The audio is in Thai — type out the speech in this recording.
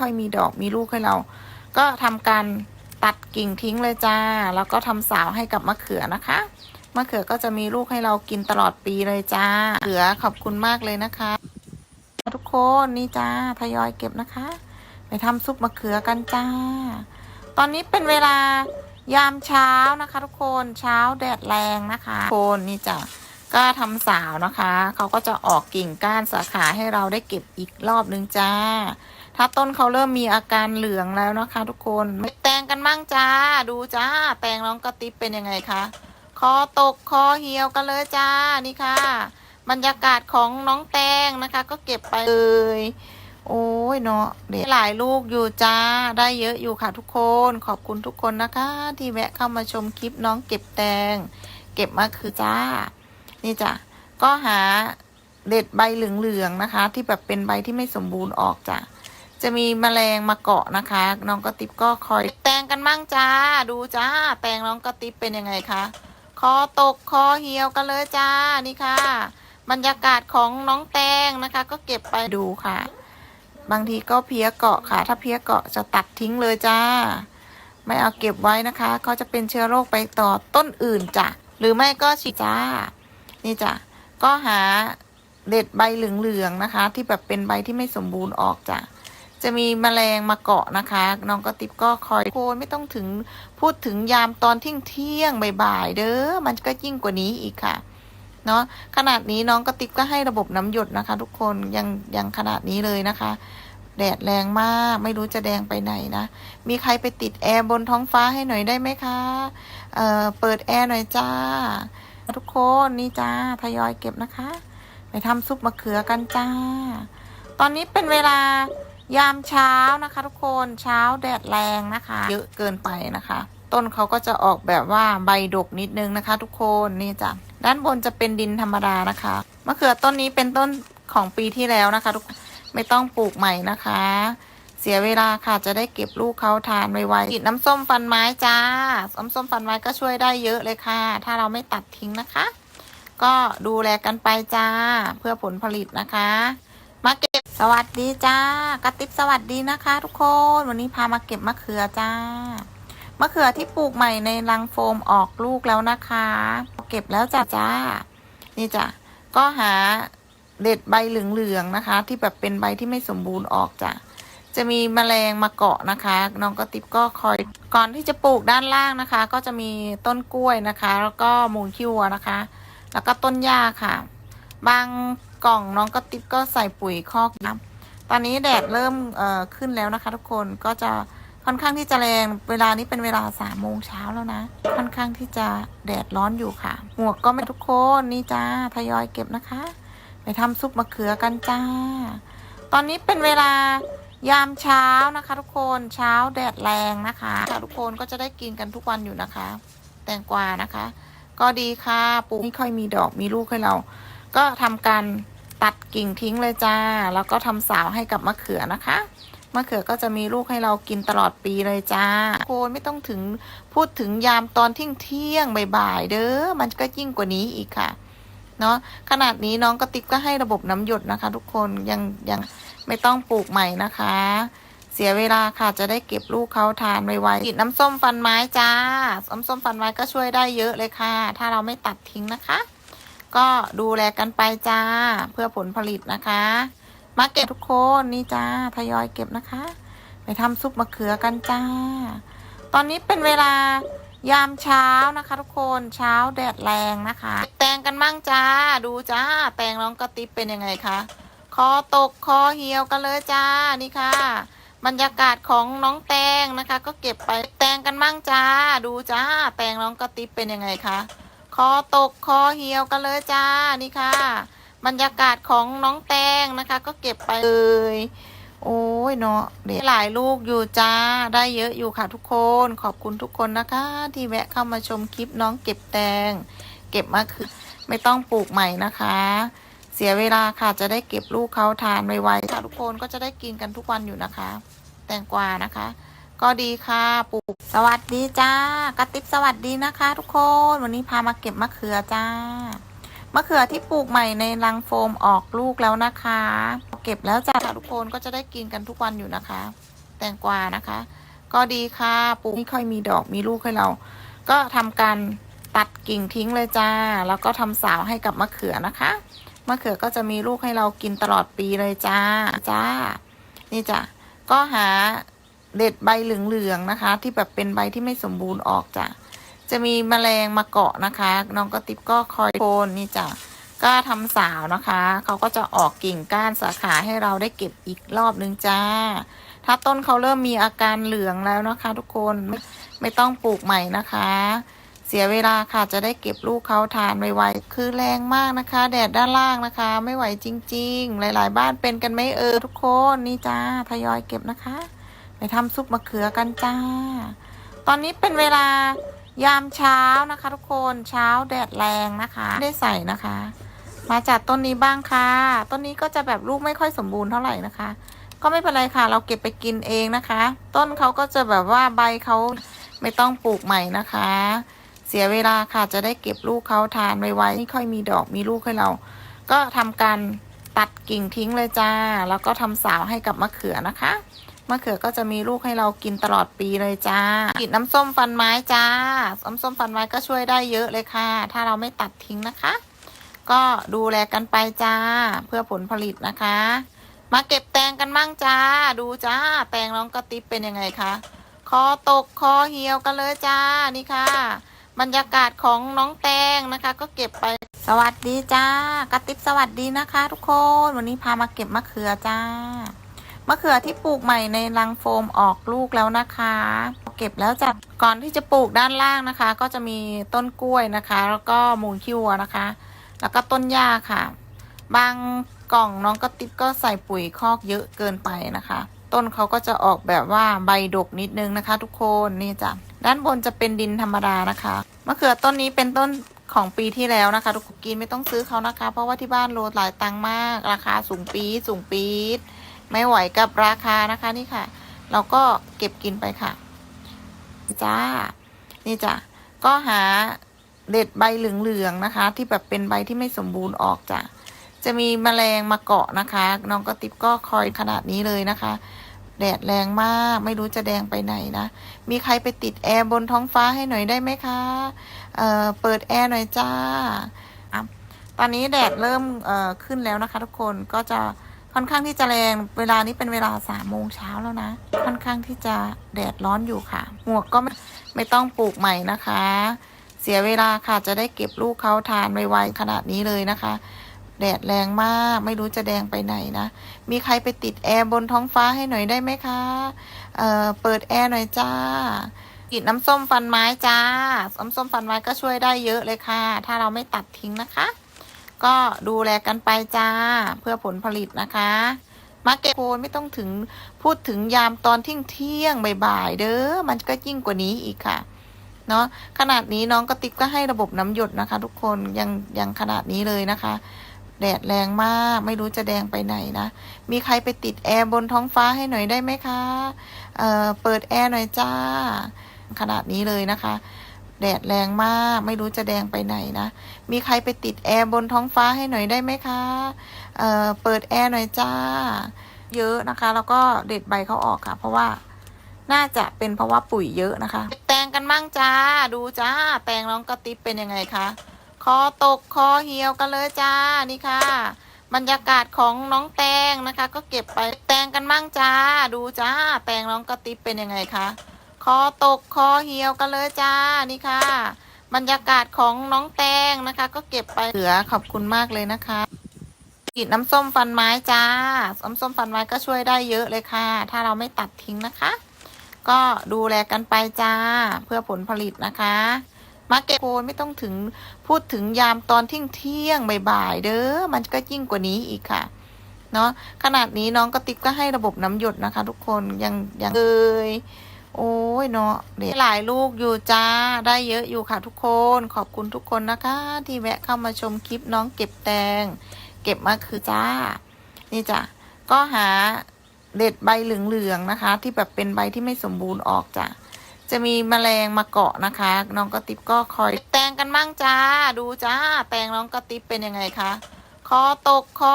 ค่อยมีดอกมีลูกให้เรา ก็ทำการตัดกิ่งทิ้งเลยจ้า แล้วก็ทำสาวให้กับมะเขือนะคะมะเขือก็จะมีลูกให้เรากินตลอดปีเลยจ้าเขือขอบคุณมากเลยนะคะ ทุกคนนี่จ้าทยอยเก็บนะคะ ไปทำซุปมะเขือกันจ้า ตอนนี้เป็นเวลายามเช้านะคะ ทุกคนเช้าแดดแรงนะคะทุกคนนี่จ้ะก็ทำสาวนะคะ เขาก็จะออกกิ่งก้านสาขาให้เราได้เก็บอีกรอบนึงจ้า ถ้าต้นเขาเริ่มมีอาการเหลืองแล้วนะคะ ทุกคนไม่แตงกันมั่งจ้า ดูจ้า แตงน้องกระติบเป็นยังไงคะ คอตกคอเหี่ยวกันเลยจ้า นี่ค่ะ บรรยากาศของน้องแตงนะคะ ก็เก็บไปเลย โอ้ยเนาะเด็กหลายลูกอยู่จ้า ได้เยอะอยู่ค่ะทุกคน ขอบคุณทุกคนนะคะ ที่แวะเข้ามาชมคลิปน้องเก็บแตง เก็บมาคือจ้า นี่จ้ะก็หาเด็ดใบเหลืองๆนะคะ ที่แบบเป็นใบที่ไม่สมบูรณ์ออกจ้ะ จะมีแมลงมาเกาะนะคะ น้องกระติบก็คอยแตงกันมั่งจ้า ดูจ้า แตงน้องกระติบเป็นยังไงคะคอตกคอเหี่ยวกันเลยจ้านี่ค่ะ บรรยากาศของน้องแตงนะคะ ก็เก็บไปดูค่ะ บางทีก็เพี้ยเกาะค่ะ ถ้าเพี้ยเกาะจะตัดทิ้งเลยจ้า ไม่เอาเก็บไว้นะคะเขาจะเป็นเชื้อโรคไปต่อต้นอื่นจ้ะหรือไม่ก็ฉีดจ้า นี่จ้ะก็หาเด็ดใบเหลืองๆนะคะ ที่แบบเป็นใบที่ไม่สมบูรณ์ออกจ้ะ จะมีแมลงมาเกาะนะคะ น้องกระติบก็คอยโคนไม่ต้องถึงพูดถึงยามตอนเที่ยงเที่ยงบ่ายๆเด้อมันก็ยิ่งกว่านี้อีกค่ะเนาะขนาดนี้น้องกระติบก็ให้ระบบน้ำหยดนะคะ ทุกคนยังยังขนาดนี้เลยนะคะ แดดแรงมากไม่รู้จะแดงไปไหนนะมีใครไปติดแอร์บนท้องฟ้าให้หน่อยได้ไหมคะเอ่อเปิดแอร์หน่อยจ้า ทุกคนนี่จ้าทยอยเก็บนะคะ ไปทำซุปมะเขือกันจ้า ตอนนี้เป็นเวลา ยามเช้านะคะทุกคนเช้าแดดแรงนะคะ เยอะเกินไปนะคะ ต้นเขาก็จะออกแบบว่าใบดกนิดนึงนะคะ ทุกคนนี่จ้ะด้านบนจะเป็นดินธรรมดานะคะมะเขือต้นนี้เป็นต้นของปีที่แล้วนะคะ ทุกคนไม่ต้องปลูกใหม่นะคะ เสียเวลาค่ะจะได้เก็บลูกเขาทานไวๆฉีดน้ำส้มฟันไม้จ้าน้ำส้มฟันไม้ก็ช่วยได้เยอะเลยค่ะ ถ้าเราไม่ตัดทิ้งนะคะ ก็ดูแลกันไปจ้าเพื่อผลผลิตนะคะ สวัสดีจ้ากระติบสวัสดีนะคะ ทุกคนวันนี้พามาเก็บมะเขือจ้ามะเขือที่ปลูกใหม่ในรังโฟมออกลูกแล้วนะคะ เก็บแล้วจ้าจ้า นี่จ้ะก็หาเด็ดใบเหลืองๆนะคะ ที่แบบเป็นใบที่ไม่สมบูรณ์ออกจ้ะจะมีแมลงมาเกาะนะคะ น้องกระติบก็คอยก่อนที่จะปลูกด้านล่างนะคะ ก็จะมีต้นกล้วยนะคะ แล้วก็มูลขี้วัวนะคะ แล้วก็ต้นหญ้าค่ะ บาง กล่องน้องกระติบก็ใส่ปุ๋ยคอกนะตอนนี้แดดเริ่มเอ่อขึ้นแล้วนะคะ ทุกคนก็จะค่อนข้างที่จะแรงเวลานี้เป็นเวลาสามโมงเช้าแล้วนะ ค่อนข้างที่จะแดดร้อนอยู่ค่ะ หมวกก็ไม่ทุกคนนี่จ้าทยอยเก็บนะคะ ไปทำซุปมะเขือกันจ้า ตอนนี้เป็นเวลายามเช้านะคะ ทุกคนเช้าแดดแรงนะคะทุกคนก็จะได้กินกันทุกวันอยู่นะคะ แตงกวานะคะ ก็ดีค่ะปลูกไม่ค่อยมีดอกมีลูกให้เรา ก็ทำการตัดกิ่งทิ้งเลยจ้า แล้วก็ทำสาวให้กับมะเขือนะคะ มะเขือก็จะมีลูกให้เรากินตลอดปีเลยจ้าโคนไม่ต้องถึงพูดถึงยามตอนเที่ยงเที่ยงบ่ายๆเด้อ มันก็ยิ่งกว่านี้อีกค่ะ เนาะขนาดนี้น้องกระติกก็ให้ระบบน้ำหยดนะคะ ทุกคนยังยังไม่ต้องปลูกใหม่นะคะ เสียเวลาค่ะจะได้เก็บลูกเขาทานไวๆฉีดน้ำส้มฟันไม้จ้าน้ำส้มฟันไม้ก็ช่วยได้เยอะเลยค่ะ ถ้าเราไม่ตัดทิ้งนะคะ ก็ดูแลกันไปจ้า เพื่อผลผลิตนะคะ มาเก็บทุกคนนี่จ้าทยอยเก็บนะคะ ไปทำซุปมะเขือกันจ้า ตอนนี้เป็นเวลายามเช้านะคะทุกคนเช้าแดดแรงนะคะ แตงกันมั่งจ้าดูจ้า แตงน้องกระติบเป็นยังไงคะคอตกคอเหี่ยวกันเลยจ้านี่ค่ะ บรรยากาศของน้องแตงนะคะ ก็เก็บไปแตงกันมั่งจ้า ดูจ้า แตงน้องกระติบเป็นยังไงคะ คอตกคอเหี่ยวกันเลยจ้านี่ค่ะ บรรยากาศของน้องแตงนะคะ ก็เก็บไปเลยโอ้ยเนาะเด็กหลายลูกอยู่จ้าได้เยอะอยู่ค่ะทุกคนขอบคุณทุกคนนะคะ ที่แวะเข้ามาชมคลิปน้องเก็บแตง เก็บมาคือไม่ต้องปลูกใหม่นะคะ เสียเวลาค่ะจะได้เก็บลูกเขาทานไวๆค่ะทุกคนก็จะได้กินกันทุกวันอยู่นะคะ แตงกวานะคะ ก็ดีค่ะปลูกสวัสดีจ้ากระติบสวัสดีนะคะ ทุกคนวันนี้พามาเก็บมะเขือจ้ามะเขือที่ปลูกใหม่ในรังโฟมออกลูกแล้วนะคะ เก็บแล้วจ้ะทุกคนก็จะได้กินกันทุกวันอยู่นะคะ แตงกวานะคะ ก็ดีค่ะปลูกไม่ค่อยมีดอกมีลูกให้เรา ก็ทำการตัดกิ่งทิ้งเลยจ้า แล้วก็ทำสาวให้กับมะเขือนะคะมะเขือก็จะมีลูกให้เรากินตลอดปีเลยจ้าจ้า นี่จ้ะก็หา เด็ดใบเหลืองๆนะคะ ที่แบบเป็นใบที่ไม่สมบูรณ์ออกจ้ะจะมีแมลงมาเกาะนะคะ น้องกระติบก็คอยโคนนี่จ้ะก็ทำสาวนะคะเขาก็จะออกกิ่งก้านสาขาให้เราได้เก็บอีกรอบนึงจ้า ถ้าต้นเขาเริ่มมีอาการเหลืองแล้วนะคะ ทุกคนไม่ไม่ต้องปลูกใหม่นะคะ เสียเวลาค่ะจะได้เก็บลูกเขาทานไวๆคือแรงมากนะคะ แดดด้านล่างนะคะ ไม่ไหวจริง ๆ หลาย ๆ บ้านเป็นกันไหมเออทุกคนนี่จ้าทยอยเก็บนะคะ ไปทำซุปมะเขือกันจ้า ตอนนี้เป็นเวลายามเช้านะคะ ทุกคนเช้าแดดแรงนะคะไม่ได้ใส่นะคะ มาจากต้นนี้บ้างค่ะ ต้นนี้ก็จะแบบลูกไม่ค่อยสมบูรณ์เท่าไหร่นะคะ ก็ไม่เป็นไรค่ะ เราเก็บไปกินเองนะคะ ต้นเขาก็จะแบบว่าใบเขาไม่ต้องปลูกใหม่นะคะ เสียเวลาค่ะจะได้เก็บลูกเขาทานไวๆไม่ค่อยมีดอกมีลูกให้เรา ก็ทำการตัดกิ่งทิ้งเลยจ้า แล้วก็ทำสาวให้กับมะเขือนะคะ มะเขือก็จะมีลูกให้เรากินตลอดปีเลยจ้ากรีดน้ำส้มฟันไม้จ้า น้ำส้มฟันไม้ก็ช่วยได้เยอะเลยค่ะ ถ้าเราไม่ตัดทิ้งนะคะ ก็ดูแลกันไปจ้า เพื่อผลผลิตนะคะ มาเก็บแตงกันมั่งจ้า ดูจ้า แตงน้องกระติบเป็นยังไงคะ คอตกคอเหี่ยวกันเลยจ้า นี่ค่ะ บรรยากาศของน้องแตงนะคะ ก็เก็บไป สวัสดีจ้า กระติบสวัสดีนะคะ ทุกคน วันนี้พามาเก็บมะเขือจ้า มะเขือที่ปลูกใหม่ในรังโฟมออกลูกแล้วนะคะ เก็บแล้วจ้ะก่อนที่จะปลูกด้านล่างนะคะ ก็จะมีต้นกล้วยนะคะ แล้วก็มูลขี้วัวนะคะ แล้วก็ต้นหญ้าค่ะ บางกล่องน้องกระติบก็ใส่ปุ๋ยคอกเยอะเกินไปนะคะ ต้นเขาก็จะออกแบบว่าใบดกนิดนึงนะคะ ทุกคนนี่จ้ะด้านบนจะเป็นดินธรรมดานะคะมะเขือต้นนี้เป็นต้นของปีที่แล้วนะคะ ทุกคนกินไม่ต้องซื้อเขานะคะ เพราะว่าที่บ้านโลหลายตังค์มาก ราคาสูงปีดสูงปีด ไม่ไหวกับราคานะคะนี่ค่ะ เราก็เก็บกินไปค่ะจ้า นี่จ้ะก็หาเด็ดใบเหลืองๆนะคะ ที่แบบเป็นใบที่ไม่สมบูรณ์ออกจ้ะจะมีแมลงมาเกาะนะคะ น้องกระติบก็คอยขนาดนี้เลยนะคะ แดดแรงมากไม่รู้จะแดงไปไหนนะ มีใครไปติดแอร์บนท้องฟ้าให้หน่อยได้ไหมคะเอ่อเปิดแอร์หน่อยจ้าอตอนนี้แดดเริ่มเอ่อขึ้นแล้วนะคะ ทุกคนก็จะ ค่อนข้างที่จะแรง เวลานี้เป็นเวลาสามโมงเช้าแล้วนะ ค่อนข้างที่จะแดดร้อนอยู่ค่ะ หมวกก็ไม่ไม่ต้องปลูกใหม่นะคะ เสียเวลาค่ะจะได้เก็บลูกเขาทานไวๆขนาดนี้เลยนะคะ แดดแรงมากไม่รู้จะแดงไปไหนนะ มีใครไปติดแอร์บนท้องฟ้าให้หน่อยได้ไหมคะเอ่อเปิดแอร์หน่อยจ้ากรีดน้ำส้มฟันไม้จ้า น้ำส้มฟันไม้ก็ช่วยได้เยอะเลยค่ะ ถ้าเราไม่ตัดทิ้งนะคะ ก็ดูแลกันไปจ้า เพื่อผลผลิตนะคะมาเก็บโคนไม่ต้องถึงพูดถึงยามตอนเที่ยงเที่ยงบ่ายๆเด้อมันก็ยิ่งกว่านี้อีกค่ะเนาะขนาดนี้น้องกระติบก็ให้ระบบน้ำหยดนะคะ ทุกคนยังยังขนาดนี้เลยนะคะ แดดแรงมากไม่รู้จะแดงไปไหนนะ มีใครไปติดแอร์บนท้องฟ้าให้หน่อยได้ไหมคะเอ่อเปิดแอร์หน่อยจ้าขนาดนี้เลยนะคะ แดดแรงมาก ไม่รู้จะแดงไปไหนนะ มีใครไปติดแอร์บนท้องฟ้าให้หน่อยได้ไหมคะเอ่อเปิดแอร์หน่อยจ้า เยอะนะคะ แล้วก็เด็ดใบเขาออกค่ะ เพราะว่าน่าจะเป็นเพราะว่าปุ๋ยเยอะนะคะเก็บแตงกันมั่งจ้า ดูจ้า แตงน้องกระติบเป็นยังไงคะ คอตกคอเหี่ยวกันเลยจ้า นี่ค่ะ บรรยากาศของน้องแตงนะคะ ก็เก็บไป แตงกันมั่งจ้า ดูจ้า แตงน้องกระติบเป็นยังไงคะ คอตกคอเหี่ยวกันเลยจ้านี่ค่ะ บรรยากาศของน้องแตงนะคะ ก็เก็บไปเหลือขอบคุณมากเลยนะคะกรีดน้ำส้มฟันไม้จ้าน้ำส้มฟันไม้ก็ช่วยได้เยอะเลยค่ะ ถ้าเราไม่ตัดทิ้งนะคะ ก็ดูแลกันไปจ้า เพื่อผลผลิตนะคะ มาเก็บโคนไม่ต้องถึงพูดถึงยามตอนเที่ยงเที่ยงบ่ายๆเด้อ มันก็ยิ่งกว่านี้อีกค่ะ เนาะขนาดนี้น้องกระติบก็ให้ระบบน้ำหยดนะคะ ทุกคนยังยังเอย โอ้ยเนาะเด็กหลายลูกอยู่จ้า ได้เยอะอยู่ค่ะทุกคน ขอบคุณทุกคนนะคะ ที่แวะเข้ามาชมคลิปน้องเก็บแตง เก็บมาคือจ้า นี่จ้ะ ก็หาเด็ดใบเหลืองๆนะคะ ที่แบบเป็นใบที่ไม่สมบูรณ์ออกจ้ะ จะมีแมลงมาเกาะนะคะ น้องกระติบก็คอยแตงกันมั่งจ้า ดูจ้า แตงน้องกระติบเป็นยังไงคะ คอตกคอ